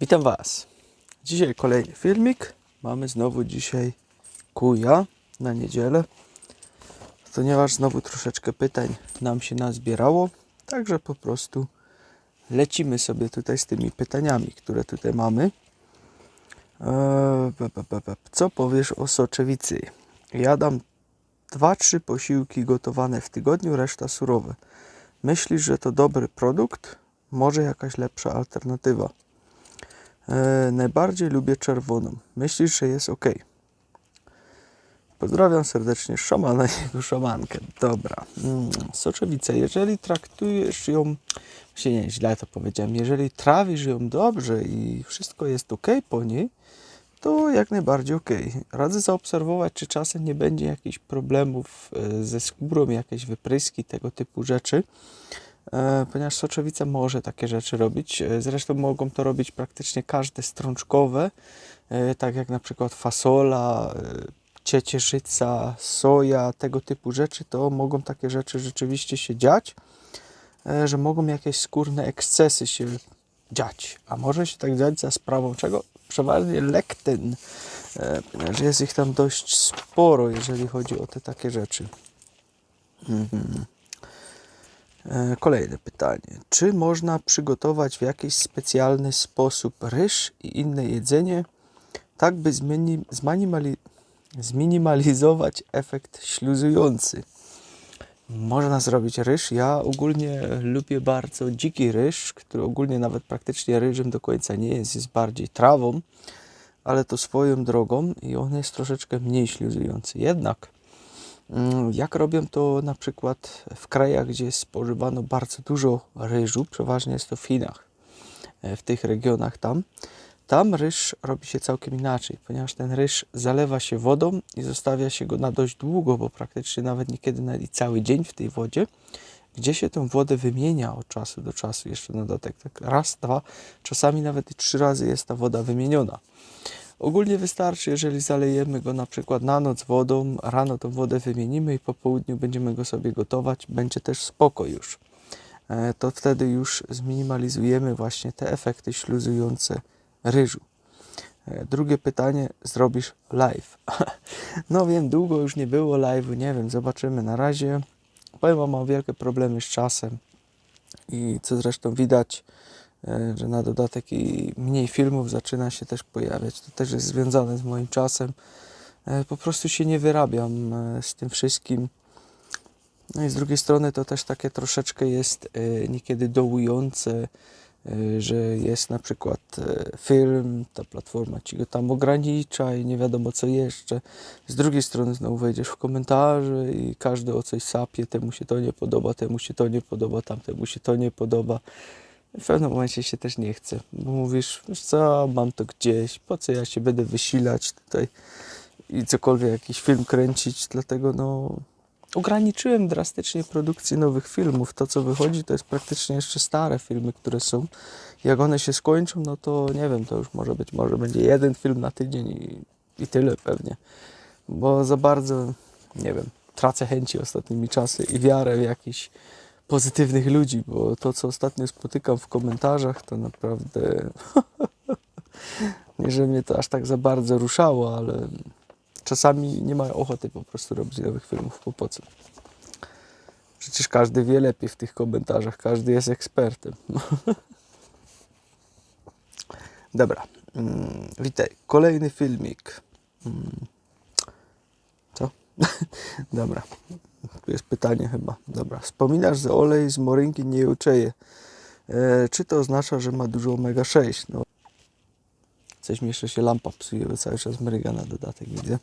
Witam Was. Dzisiaj kolejny filmik. Mamy znowu dzisiaj kuja na niedzielę. Ponieważ znowu troszeczkę pytań nam się nazbierało, także po prostu lecimy sobie tutaj z tymi pytaniami, które tutaj mamy. Eee. Co powiesz o soczewicy? Jadam 2-3 posiłki gotowane w tygodniu, reszta surowe. Myślisz, że to dobry produkt? Może jakaś lepsza alternatywa? E, najbardziej lubię czerwoną. Myślisz, że jest ok? Pozdrawiam serdecznie szamana i jego szamankę. Dobra. Mm, soczewica, jeżeli traktujesz ją, właśnie nie, źle to powiedziałem, jeżeli trawisz ją dobrze i wszystko jest ok po niej, to jak najbardziej ok. Radzę zaobserwować, czy czasem nie będzie jakichś problemów e, ze skórą, jakieś wypryski, tego typu rzeczy ponieważ soczewica może takie rzeczy robić. E, Zresztą mogą to robić praktycznie każde strączkowe, e, tak jak na przykład fasola, e, ciecierzyca, soja, tego typu rzeczy, to mogą takie rzeczy rzeczywiście się dziać, e, że mogą jakieś skórne ekscesy się dziać. A może się tak dziać za sprawą czego? Przeważnie lektyn, e, ponieważ jest ich tam dość sporo, jeżeli chodzi o te takie rzeczy. Mhm. E, Kolejne pytanie. Czy można przygotować w jakiś specjalny sposób ryż i inne jedzenie, tak by zminimalizować efekt śluzujący? Można zrobić ryż. Ja ogólnie lubię bardzo dziki ryż, który ogólnie nawet praktycznie ryżem do końca nie jest, jest bardziej trawą, ale to swoją drogą i on jest troszeczkę mniej śluzujący. Jednak Jak robią to na przykład w krajach, gdzie spożywano bardzo dużo ryżu, przeważnie jest to w Chinach, e, w tych regionach tam. Tam ryż robi się całkiem inaczej, ponieważ ten ryż zalewa się wodą i zostawia się go na dość długo, bo praktycznie nawet niekiedy nawet cały dzień w tej wodzie, gdzie się tą wodę wymienia od czasu do czasu, jeszcze na dodatek, tak raz, dwa, czasami nawet i trzy razy jest ta woda wymieniona. Ogólnie wystarczy, jeżeli zalejemy go na przykład na noc wodą, rano tą wodę wymienimy i po południu będziemy go sobie gotować, będzie też spoko już. E, To wtedy już zminimalizujemy właśnie te efekty śluzujące ryżu. E, Drugie pytanie, zrobisz live? No wiem, długo już nie było live'u, nie wiem, zobaczymy na razie. Powiem wam, mam wielkie problemy z czasem i co zresztą widać, że na dodatek i mniej filmów zaczyna się też pojawiać. To też jest związane z moim czasem. E, Po prostu się nie wyrabiam e, z tym wszystkim. No i z drugiej strony to też takie troszeczkę jest e, niekiedy dołujące, e, że jest na przykład e, film, ta platforma ci go tam ogranicza i nie wiadomo co jeszcze. Z drugiej strony znowu wejdziesz w komentarze i każdy o coś sapie, temu się to nie podoba, temu się to nie podoba, tamtemu się to nie podoba. W pewnym momencie się też nie chce, bo mówisz, wiesz co, mam to gdzieś, po co ja się będę wysilać tutaj i cokolwiek jakiś film kręcić, dlatego no ograniczyłem drastycznie produkcję nowych filmów. To co wychodzi to jest praktycznie jeszcze stare filmy, które są. Jak one się skończą, no to nie wiem, to już może być, może będzie jeden film na tydzień i, i tyle pewnie. Bo za bardzo, nie wiem, tracę chęci ostatnimi czasy i wiarę w jakichś pozytywnych ludzi, bo to, co ostatnio spotykam w komentarzach, to naprawdę nie, że mnie to aż tak za bardzo ruszało, ale czasami nie mają ochoty po prostu robić nowych filmów, bo po co? Przecież każdy wie lepiej w tych komentarzach, każdy jest ekspertem. Dobra, mm, witaj. Kolejny filmik. Mm. Co? Dobra, tu jest pytanie chyba. Dobra, wspominasz, że olej z morynki nie juczeje. E, czy to oznacza, że ma dużo omega-6? No, coś mi jeszcze się lampa psuje, bo cały czas mryga na dodatek, widzę.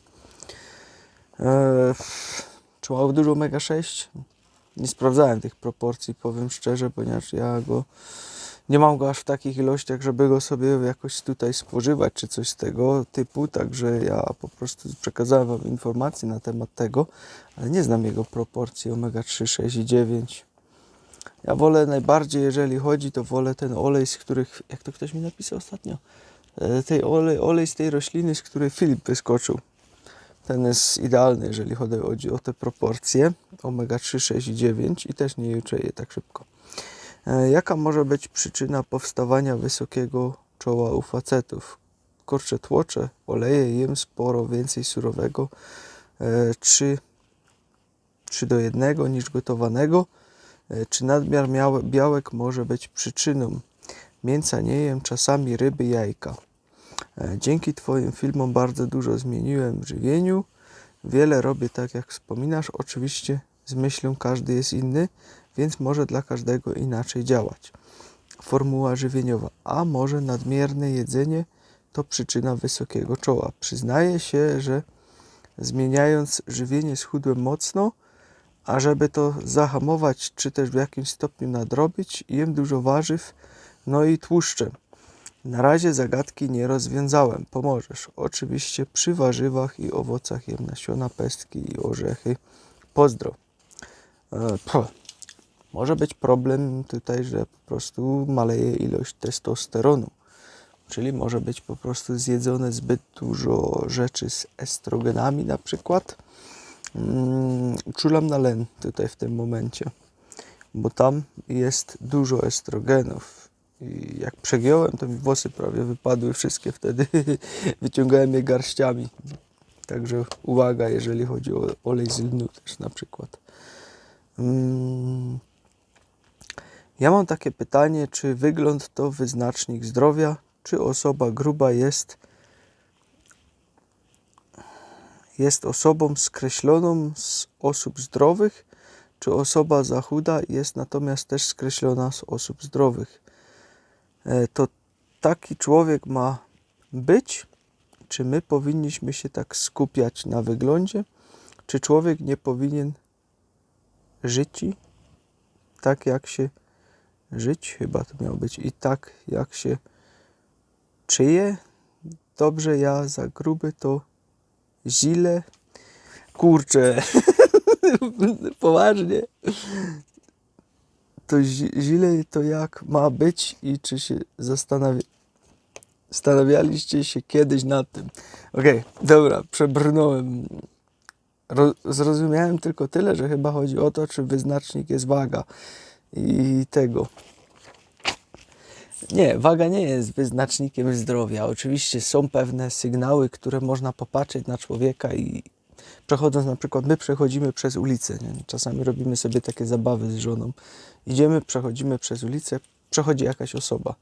E, czy ma dużo omega-6? Nie sprawdzałem tych proporcji, powiem szczerze, ponieważ ja go nie mam go aż w takich ilościach, żeby go sobie jakoś tutaj spożywać, czy coś z tego typu, także ja po prostu przekazałem Wam informacje na temat tego, ale nie znam jego proporcji omega-3, 6 i 9. Ja wolę najbardziej, jeżeli chodzi, to wolę ten olej, z których, jak to ktoś mi napisał ostatnio, E, tej olej, olej z tej rośliny, z której Filip wyskoczył. Ten jest idealny, jeżeli chodzi o te proporcje. Omega-3, 6 i 9 i też nie juczeje tak szybko. E, Jaka może być przyczyna powstawania wysokiego czoła u facetów. Kurczę, tłoczę, oleje, jem sporo więcej surowego, e, czy, czy do jednego niż gotowanego. E, Czy nadmiar białek może być przyczyną? Mięsa nie jem, czasami ryby, jajka. E, Dzięki Twoim filmom bardzo dużo zmieniłem w żywieniu. Wiele robię tak, jak wspominasz. Oczywiście z myślą każdy jest inny, więc może dla każdego inaczej działać. Formuła żywieniowa. A może nadmierne jedzenie to przyczyna wysokiego czoła. Przyznaję się, że zmieniając żywienie schudłem mocno, a żeby to zahamować, czy też w jakimś stopniu nadrobić, jem dużo warzyw, no i tłuszcze. Na razie zagadki nie rozwiązałem. Pomożesz. Oczywiście przy warzywach i owocach jem nasiona, pestki i orzechy. Pozdro. E. Może być problem tutaj, że po prostu maleje ilość testosteronu. Czyli może być po prostu zjedzone zbyt dużo rzeczy z estrogenami na przykład. Mm, Czulam na len tutaj w tym momencie, bo tam jest dużo estrogenów. I jak przegiąłem, to mi włosy prawie wypadły wszystkie wtedy. Wyciągałem je garściami. Także uwaga, jeżeli chodzi o olej z lnu też na przykład. Mm. Ja mam takie pytanie, czy wygląd to wyznacznik zdrowia, czy osoba gruba jest jest osobą skreśloną z osób zdrowych, czy osoba za chuda jest natomiast też skreślona z osób zdrowych. E, To taki człowiek ma być, czy my powinniśmy się tak skupiać na wyglądzie, czy człowiek nie powinien żyć tak jak się żyć, chyba to miało być i tak jak się czyje. Dobrze, ja za gruby to źle. Kurczę, poważnie. To źle to jak ma być i czy się zastanawi- zastanawialiście się kiedyś nad tym. Okej, dobra, przebrnąłem. Ro- zrozumiałem tylko tyle, że chyba chodzi o to, czy wyznacznik jest waga i tego. Nie, waga nie jest wyznacznikiem zdrowia. Oczywiście są pewne sygnały, które można popatrzeć na człowieka i przechodząc na przykład, my przechodzimy przez ulicę. Nie? Czasami robimy sobie takie zabawy z żoną. Idziemy, przechodzimy przez ulicę, przechodzi jakaś osoba.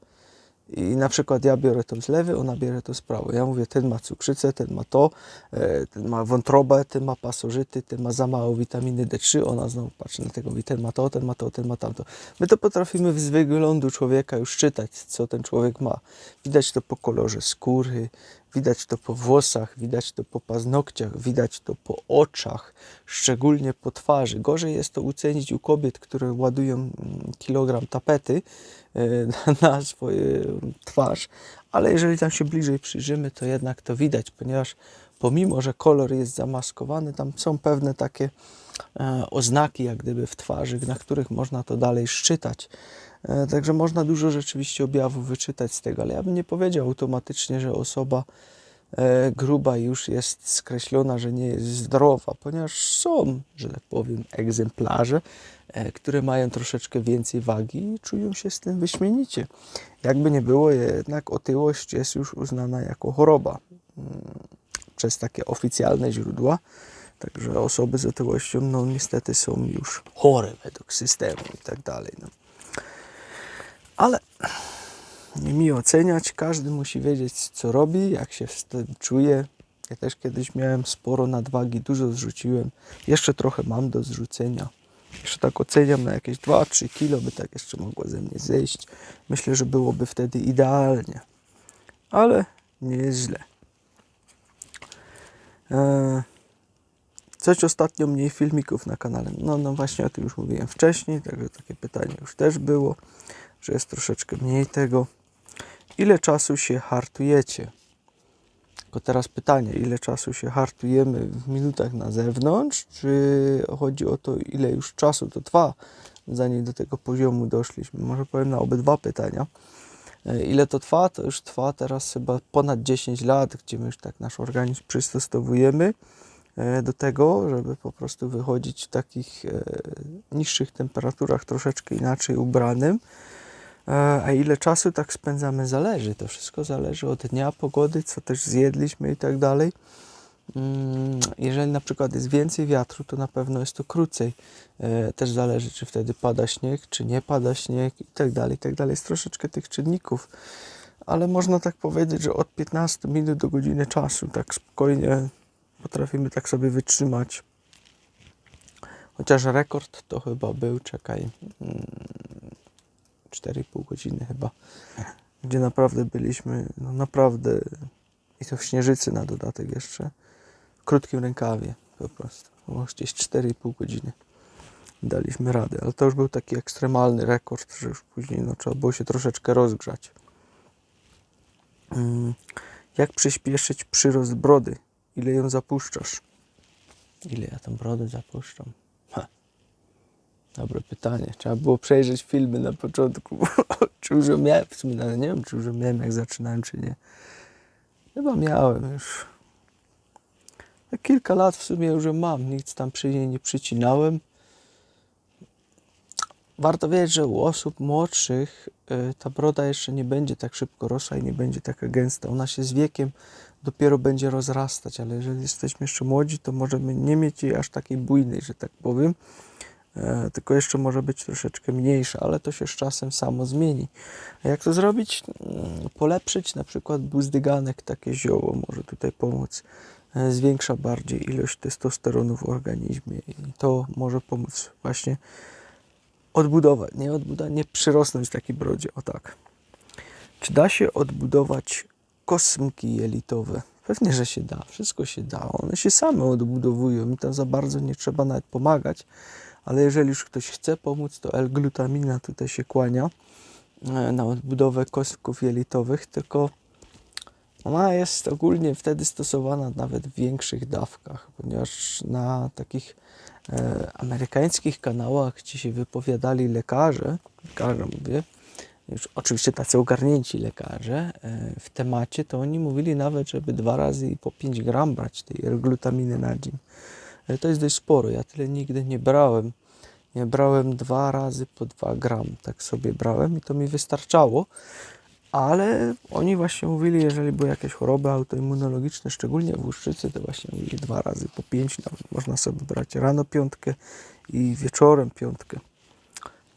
I na przykład ja biorę to z lewej, ona bierze to z prawej. Ja mówię, ten ma cukrzycę, ten ma to, e, ten ma wątrobę, ten ma pasożyty, ten ma za mało witaminy D3. Ona znowu patrzy na tego, mówi, ten ma to, ten ma to, ten ma tamto. My to potrafimy z wyglądu człowieka już czytać, co ten człowiek ma. Widać to po kolorze skóry, widać to po włosach, widać to po paznokciach, widać to po oczach, szczególnie po twarzy. Gorzej jest to ucenić u kobiet, które ładują mm, kilogram tapety na swoją twarz, ale jeżeli tam się bliżej przyjrzymy, to jednak to widać, ponieważ pomimo, że kolor jest zamaskowany, tam są pewne takie e, oznaki, jak gdyby w twarzy, na których można to dalej szczytać. E, Także można dużo rzeczywiście objawów wyczytać z tego, ale ja bym nie powiedział automatycznie, że osoba e, gruba już jest skreślona, że nie jest zdrowa, ponieważ są, że tak powiem, egzemplarze, które mają troszeczkę więcej wagi i czują się z tym wyśmienicie. Jakby nie było, jednak otyłość jest już uznana jako choroba mm, przez takie oficjalne źródła. Także osoby z otyłością, no niestety są już chore według systemu i tak dalej. No. Ale nie mi oceniać, każdy musi wiedzieć, co robi, jak się z tym czuje. Ja też kiedyś miałem sporo nadwagi, dużo zrzuciłem. Jeszcze trochę mam do zrzucenia. Jeszcze tak oceniam na jakieś 2-3 kilo, by tak jeszcze mogło ze mnie zejść. Myślę, że byłoby wtedy idealnie. Ale nie jest źle. Eee, Coś ostatnio mniej filmików na kanale. No, no właśnie o tym już mówiłem wcześniej, także takie pytanie już też było, że jest troszeczkę mniej tego. Ile czasu się hartujecie? Tylko teraz pytanie, ile czasu się hartujemy w minutach na zewnątrz, czy chodzi o to, ile już czasu to trwa, zanim do tego poziomu doszliśmy? Może powiem na obydwa pytania. E, Ile to trwa? To już trwa teraz chyba ponad 10 lat, gdzie my już tak nasz organizm przystosowujemy e, do tego, żeby po prostu wychodzić w takich e, niższych temperaturach, troszeczkę inaczej ubranym. A ile czasu tak spędzamy, zależy. To wszystko zależy od dnia, pogody, co też zjedliśmy i tak dalej. Mm, Jeżeli na przykład jest więcej wiatru, to na pewno jest to krócej. E, Też zależy, czy wtedy pada śnieg, czy nie pada śnieg i tak dalej, i tak dalej. Jest troszeczkę tych czynników, ale można tak powiedzieć, że od 15 minut do godziny czasu tak spokojnie potrafimy tak sobie wytrzymać. Chociaż rekord to chyba był, czekaj, mm, 4,5 godziny chyba, gdzie naprawdę byliśmy, no naprawdę, i to w śnieżycy na dodatek jeszcze, w krótkim rękawie po prostu, no gdzieś 4,5 godziny daliśmy radę, ale to już był taki ekstremalny rekord, że już później no, trzeba było się troszeczkę rozgrzać. Mm, Jak przyspieszyć przyrost brody? Ile ją zapuszczasz? Ile ja tą brodę zapuszczam? Dobre pytanie. Trzeba było przejrzeć filmy na początku. czy już miałem? W sumie nie wiem, czy już miałem, jak zaczynałem, czy nie. Chyba miałem już. Kilka lat w sumie już mam. Nic tam przy niej nie przycinałem. Warto wiedzieć, że u osób młodszych y, ta broda jeszcze nie będzie tak szybko rosła i nie będzie taka gęsta. Ona się z wiekiem dopiero będzie rozrastać, ale jeżeli jesteśmy jeszcze młodzi, to możemy nie mieć jej aż takiej bujnej, że tak powiem. E, tylko jeszcze może być troszeczkę mniejsza, ale to się z czasem samo zmieni. A jak to zrobić? Mm, Polepszyć na przykład buzdyganek, takie zioło może tutaj pomóc. E, Zwiększa bardziej ilość testosteronu w organizmie i to może pomóc właśnie odbudować, nie odbudować, nie przyrosnąć takiej brodzie, o tak. Czy da się odbudować kosmki jelitowe? Pewnie, że się da, wszystko się da. One się same odbudowują i tam za bardzo nie trzeba nawet pomagać, ale jeżeli już ktoś chce pomóc, to L-glutamina tutaj się kłania e, na odbudowę kostków jelitowych, tylko ona jest ogólnie wtedy stosowana nawet w większych dawkach, ponieważ na takich e, amerykańskich kanałach, gdzie się wypowiadali lekarze, lekarze mówię, już oczywiście tacy ogarnięci lekarze e, w temacie, to oni mówili nawet, żeby dwa razy i po 5 gram brać tej L-glutaminy na dzień. To jest dość sporo, ja tyle nigdy nie brałem. Ja brałem dwa razy po 2 gram, tak sobie brałem i to mi wystarczało. Ale oni właśnie mówili, jeżeli były jakieś choroby autoimmunologiczne, szczególnie w łuszczycy, to właśnie mówili dwa razy po pięć, nawet można sobie brać rano piątkę i wieczorem piątkę.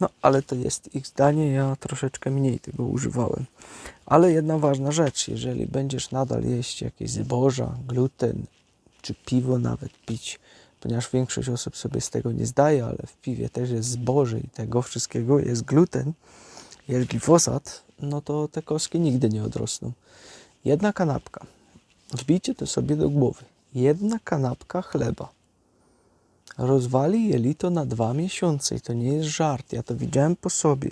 No, ale to jest ich zdanie, ja troszeczkę mniej tego używałem. Ale jedna ważna rzecz, jeżeli będziesz nadal jeść jakieś zboża, gluten, czy piwo nawet pić, ponieważ większość osób sobie z tego nie zdaje, ale w piwie też jest zboże i tego wszystkiego jest gluten, jest glifosat, no to te kostki nigdy nie odrosną. Jedna kanapka, wbijcie to sobie do głowy, jedna kanapka chleba rozwali jelito na dwa miesiące i to nie jest żart, ja to widziałem po sobie.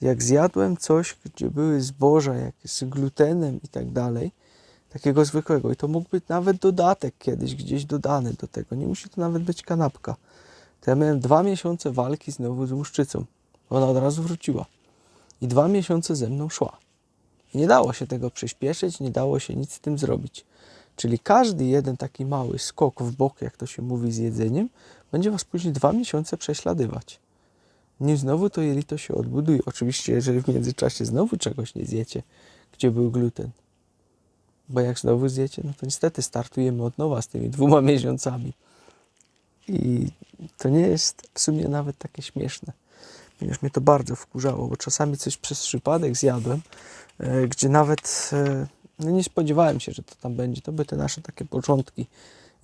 Jak zjadłem coś, gdzie były zboża, jak z glutenem i tak dalej, takiego zwykłego, i to mógł być nawet dodatek kiedyś gdzieś dodany do tego, nie musi to nawet być kanapka. To ja miałem dwa miesiące walki znowu z łuszczycą. Ona od razu wróciła. I dwa miesiące ze mną szła. I nie dało się tego przyspieszyć, nie dało się nic z tym zrobić. Czyli każdy jeden taki mały skok w bok, jak to się mówi z jedzeniem, będzie Was później dwa miesiące prześladować. Nim znowu to jelito się odbuduje. Oczywiście, jeżeli w międzyczasie znowu czegoś nie zjecie, gdzie był gluten. Bo jak znowu zjecie, no to niestety startujemy od nowa z tymi dwoma miesiącami. I to nie jest w sumie nawet takie śmieszne. Ponieważ mnie to bardzo wkurzało, bo czasami coś przez przypadek zjadłem, e, gdzie nawet e, no nie spodziewałem się, że to tam będzie. To były te nasze takie początki.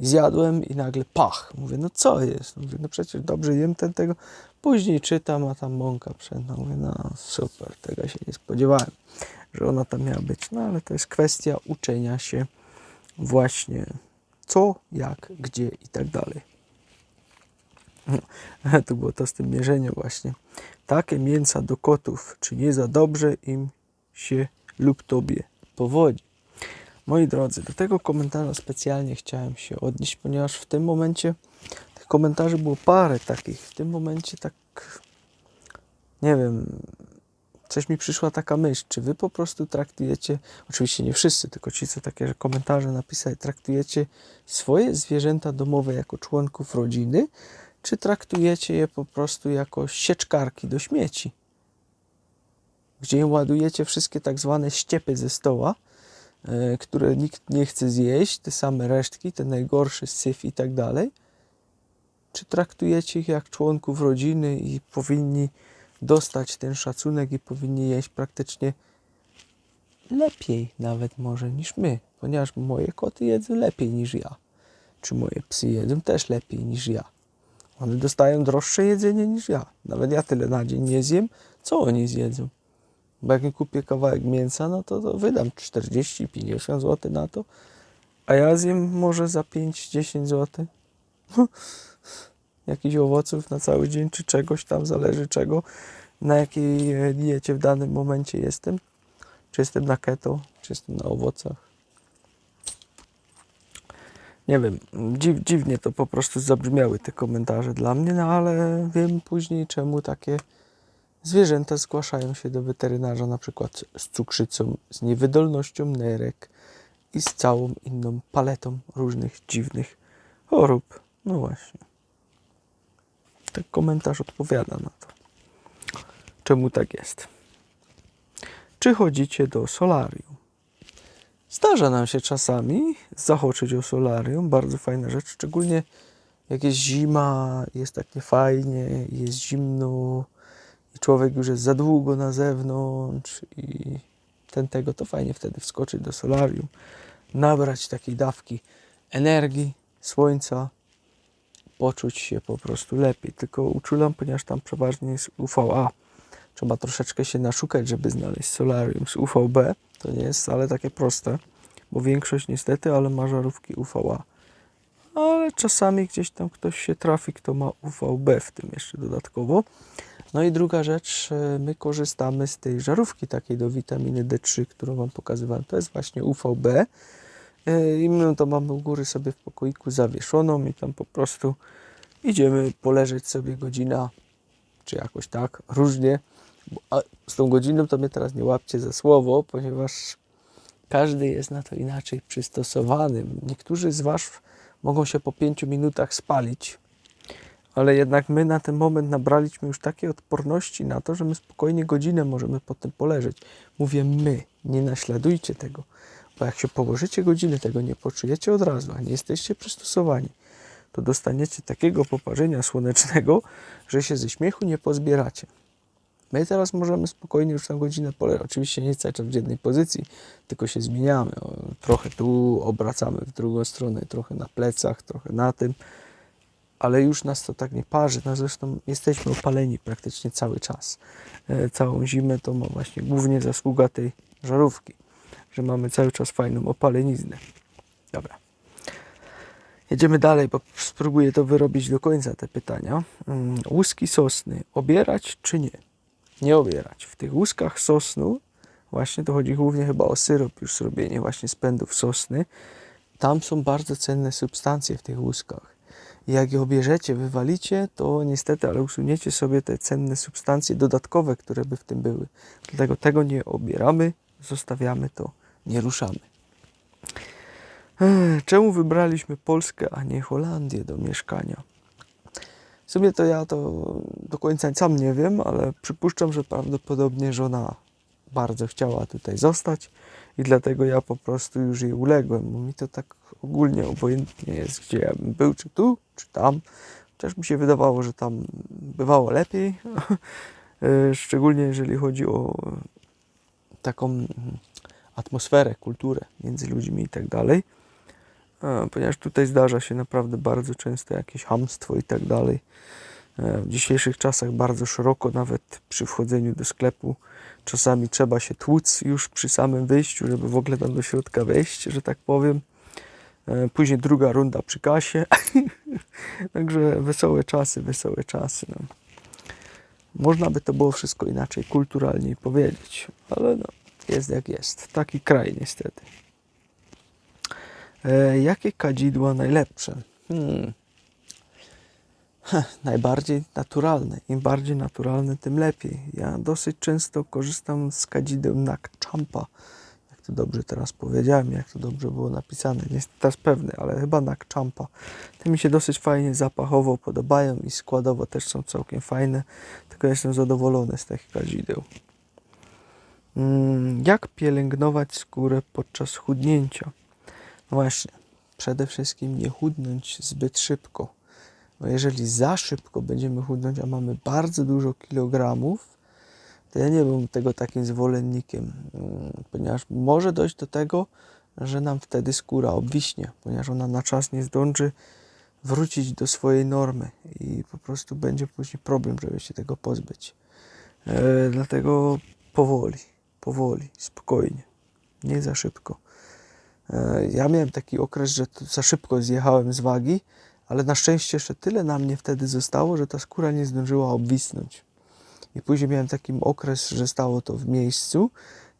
Zjadłem i nagle pach. Mówię, no co jest? Mówię, no przecież dobrze jem ten tego. Później czytam, a tam mąka pszenna. Mówię, no super, tego się nie spodziewałem, że ona tam miała być. No ale to jest kwestia uczenia się właśnie co, jak, gdzie i tak dalej. To było to z tym mierzeniem właśnie. Takie mięsa do kotów, czy nie za dobrze im się lub tobie powodzi. Moi drodzy, do tego komentarza specjalnie chciałem się odnieść, ponieważ w tym momencie tych komentarzy było parę takich. W tym momencie tak, nie wiem, coś mi przyszła taka myśl, czy wy po prostu traktujecie, oczywiście nie wszyscy, tylko ci, co takie komentarze napisali, traktujecie swoje zwierzęta domowe jako członków rodziny, czy traktujecie je po prostu jako sieczkarki do śmieci? gdzie ładujecie wszystkie tak zwane ściepy ze stoła, e, które nikt nie chce zjeść, te same resztki, te najgorsze syf i tak dalej, czy traktujecie ich jak członków rodziny i powinni dostać ten szacunek i powinni jeść praktycznie lepiej nawet może niż my, ponieważ moje koty jedzą lepiej niż ja, czy moje psy jedzą też lepiej niż ja. One dostają droższe jedzenie niż ja. Nawet ja tyle na dzień nie zjem, co oni zjedzą. Bo jak kupię kawałek mięsa, no to, to wydam 40-50 zł na to, a ja zjem może za 5-10 zł. Jakichś owoców na cały dzień, czy czegoś tam, zależy czego, na jakiej diecie w danym momencie jestem. Czy jestem na keto, czy jestem na owocach. Nie wiem, dziw, dziwnie to po prostu zabrzmiały te komentarze dla mnie, no ale wiem później czemu takie zwierzęta zgłaszają się do weterynarza na przykład z cukrzycą, z niewydolnością nerek i z całą inną paletą różnych dziwnych chorób. No właśnie. Ten komentarz odpowiada na to. Czemu tak jest? Czy chodzicie do solarium? Zdarza nam się czasami zahaczyć o solarium. Bardzo fajna rzecz, szczególnie jak jest zima, jest tak niefajnie, jest zimno i człowiek już jest za długo na zewnątrz i ten tego, to fajnie wtedy wskoczyć do solarium, nabrać takiej dawki energii, słońca, poczuć się po prostu lepiej. Tylko uczulam, ponieważ tam przeważnie jest UVA. Trzeba troszeczkę się naszukać, żeby znaleźć solarium z UVB. To nie jest wcale takie proste, bo większość niestety, ale ma żarówki UVA. Ale czasami gdzieś tam ktoś się trafi, kto ma UVB w tym jeszcze dodatkowo. No i druga rzecz, e, my korzystamy z tej żarówki takiej do witaminy D3, którą Wam pokazywałem. To jest właśnie UVB. E, I my to mamy u góry sobie w pokoiku zawieszoną i tam po prostu idziemy poleżeć sobie godzina, czy jakoś tak, różnie. A z tą godziną to mnie teraz nie łapcie za słowo, ponieważ każdy jest na to inaczej przystosowany. Niektórzy z Was mogą się po pięciu minutach spalić, ale jednak my na ten moment nabraliśmy już takiej odporności na to, że my spokojnie godzinę możemy potem poleżeć. Mówię my, nie naśladujcie tego, bo jak się położycie godzinę, tego nie poczujecie od razu, a nie jesteście przystosowani, to dostaniecie takiego poparzenia słonecznego, że się ze śmiechu nie pozbieracie. My teraz możemy spokojnie już na godzinę poleżeć. Oczywiście nie cały czas w jednej pozycji, tylko się zmieniamy. Trochę tu obracamy w drugą stronę, trochę na plecach, trochę na tym, ale już nas to tak nie parzy. No zresztą jesteśmy opaleni praktycznie cały czas. E, Całą zimę to ma właśnie głównie zasługa tej żarówki, że mamy cały czas fajną opaleniznę. Dobra. Jedziemy dalej, bo spróbuję to wyrobić do końca te pytania. Mm, Łuski sosny obierać czy nie? Nie obierać. W tych łuskach sosnu, właśnie to chodzi głównie chyba o syrop już zrobienie właśnie z pędów sosny. Tam są bardzo cenne substancje w tych łuskach. Jak je obierzecie, wywalicie, to niestety, ale usuniecie sobie te cenne substancje dodatkowe, które by w tym były. Dlatego tego nie obieramy, zostawiamy to, nie ruszamy. Czemu wybraliśmy Polskę, a nie Holandię do mieszkania? W sumie to ja to do końca sam nie wiem, ale przypuszczam, że prawdopodobnie żona bardzo chciała tutaj zostać i dlatego ja po prostu już jej uległem, bo mi to tak ogólnie obojętnie jest, gdzie ja bym był, czy tu, czy tam. Też mi się wydawało, że tam bywało lepiej, E, szczególnie jeżeli chodzi o taką atmosferę, kulturę między ludźmi i tak dalej. E, Ponieważ tutaj zdarza się naprawdę bardzo często jakieś hamstwo i tak dalej. E, W dzisiejszych czasach bardzo szeroko, nawet przy wchodzeniu do sklepu, czasami trzeba się tłuc już przy samym wyjściu, żeby w ogóle tam do środka wejść, że tak powiem. E, Później druga runda przy kasie. Także wesołe czasy, wesołe czasy. No. Można by to było wszystko inaczej, kulturalniej powiedzieć, ale no, jest jak jest. Taki kraj niestety. E, jakie kadzidła najlepsze? Hmm. Heh, najbardziej naturalne. Im bardziej naturalne, tym lepiej. Ja dosyć często korzystam z kadzideł Nak Champa. Jak to dobrze teraz powiedziałem, jak to dobrze było napisane. Nie jestem teraz pewny, ale chyba Nak Champa. Te mi się dosyć fajnie zapachowo podobają i składowo też są całkiem fajne. Tylko jestem zadowolony z tych kadzideł. Mm, Jak pielęgnować skórę podczas chudnięcia? No właśnie, przede wszystkim nie chudnąć zbyt szybko. Bo jeżeli za szybko będziemy chudnąć, a mamy bardzo dużo kilogramów, to ja nie byłem tego takim zwolennikiem, mm, ponieważ może dojść do tego, że nam wtedy skóra obwiśnie, ponieważ ona na czas nie zdąży wrócić do swojej normy i po prostu będzie później problem, żeby się tego pozbyć. E, dlatego powoli, powoli, spokojnie, nie za szybko. E, ja miałem taki okres, że za szybko zjechałem z wagi, ale na szczęście jeszcze tyle na mnie wtedy zostało, że ta skóra nie zdążyła obwisnąć. I później miałem taki okres, że stało to w miejscu.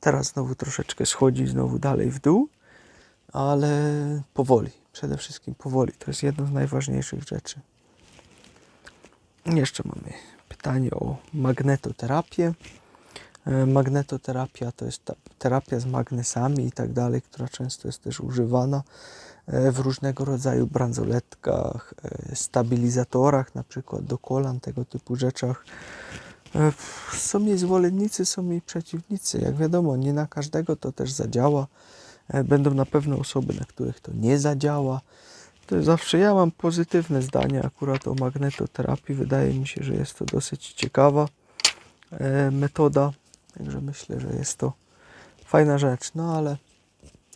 Teraz znowu troszeczkę schodzi, znowu dalej w dół, ale powoli, przede wszystkim powoli. To jest jedno z najważniejszych rzeczy. Jeszcze mamy pytanie o magnetoterapię. E, Magnetoterapia to jest terapia z magnesami i tak dalej, która często jest też używana e, w różnego rodzaju bransoletkach, e, stabilizatorach, na przykład do kolan, tego typu rzeczach. Są jej zwolennicy, są jej przeciwnicy. Jak wiadomo, nie na każdego to też zadziała. Będą na pewno osoby, na których to nie zadziała. To zawsze ja mam pozytywne zdanie akurat o magnetoterapii. Wydaje mi się, że jest to dosyć ciekawa metoda. Także myślę, że jest to fajna rzecz. No ale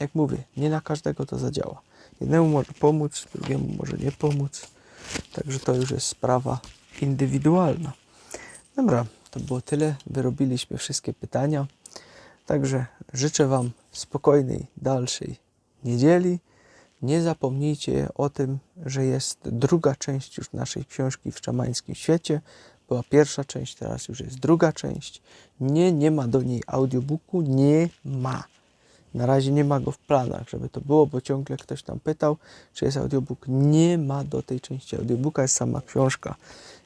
jak mówię, nie na każdego to zadziała. Jednemu może pomóc, drugiemu może nie pomóc. Także to już jest sprawa indywidualna. Dobra, to było tyle. Wyrobiliśmy wszystkie pytania. Także życzę Wam spokojnej, dalszej niedzieli. Nie zapomnijcie o tym, że jest druga część już naszej książki w szamańskim świecie. Była pierwsza część, teraz już jest druga część. Nie, nie ma do niej audiobooku, nie ma. Na razie nie ma go w planach, żeby to było, bo ciągle ktoś tam pytał, czy jest audiobook. Nie ma do tej części audiobooka, jest sama książka.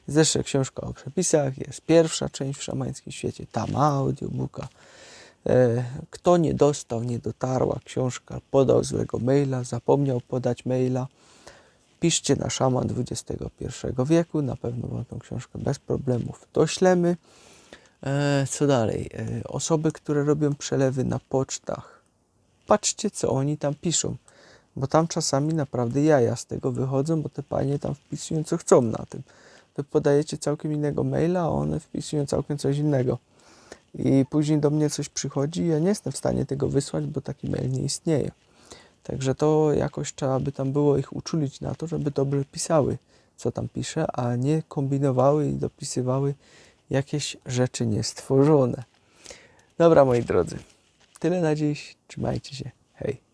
Jest jeszcze książka o przepisach, jest pierwsza część w szamańskim świecie, ta ma audiobooka. E, Kto nie dostał, nie dotarła książka, podał złego maila, zapomniał podać maila, piszcie na szaman XXI wieku, na pewno Wam tą książkę bez problemów doślemy. E, Co dalej? E, Osoby, które robią przelewy na pocztach, patrzcie co oni tam piszą, bo tam czasami naprawdę jaja z tego wychodzą, bo te panie tam wpisują co chcą na tym. Wy podajecie całkiem innego maila, a one wpisują całkiem coś innego. I później do mnie coś przychodzi, ja nie jestem w stanie tego wysłać, bo taki mail nie istnieje. Także to jakoś trzeba by tam było ich uczulić na to, żeby dobrze pisały, co tam pisze, a nie kombinowały i dopisywały jakieś rzeczy niestworzone. Dobra, moi drodzy, tyle na dziś. Trzymajcie się. Hej.